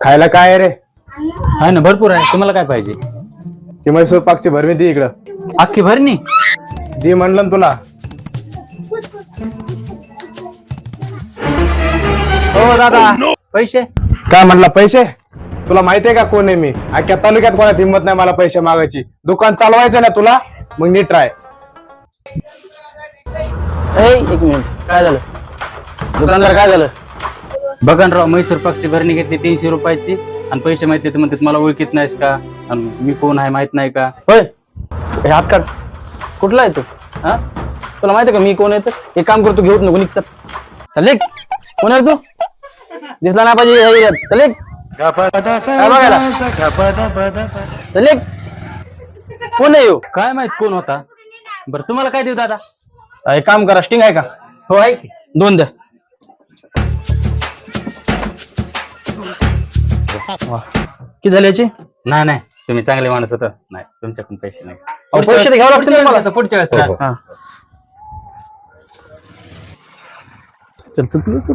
खायला काय आहे रे? आहे ना भरपूर आहे. तुम्हाला काय पाहिजे? ती म्हैसूर पाकची भरमी दी इकडं. अख्खी भरणी? दी म्हणलं ना तुला. हो दादा. पैसे? काय म्हटलं पैसे? तुला माहिती आहे का कोण आहे मी? अख्ख्या तालुक्यात कोणात हिंमत नाही मला पैसे मागायची. दुकान चालवायचं ना तुला मग नीट राय ए एक मिनिट. काय झालं? दुकानदार काय झालं? बघा ना राव म्हैसूर पाकची भरणी घेतली तीनशे रुपयाची आणि पैसे माहिती म्हणतात मला ओळखीत नाहीस का? आणि मी कोण आहे माहीत नाही का? होय. हे हात काढ. कुठला आहे तू? हा? तुला माहिती का मी कोण आहे तर? एक काम करतो घेऊन नको निघतात चल. एक कोण आहे तू? दिसला नाही पाहिजे. चल बघायला? चल कोण आहे? काय माहीत कोण होता? बरं तुम्हाला काय देऊ दादा? एक काम करा स्टिंग आहे का? हो आहे दोन द्या. वा. किती झाले याचे नाही नाही तुम्ही चांगले माणूस होता नाही तुमच्याकडून पैसे नाही अहो, पैसे तर घ्यावे लागतील पुढच्या वेळेस मला. देतो, पुढच्या वेळेस हो, हा. चल चल चल, चल.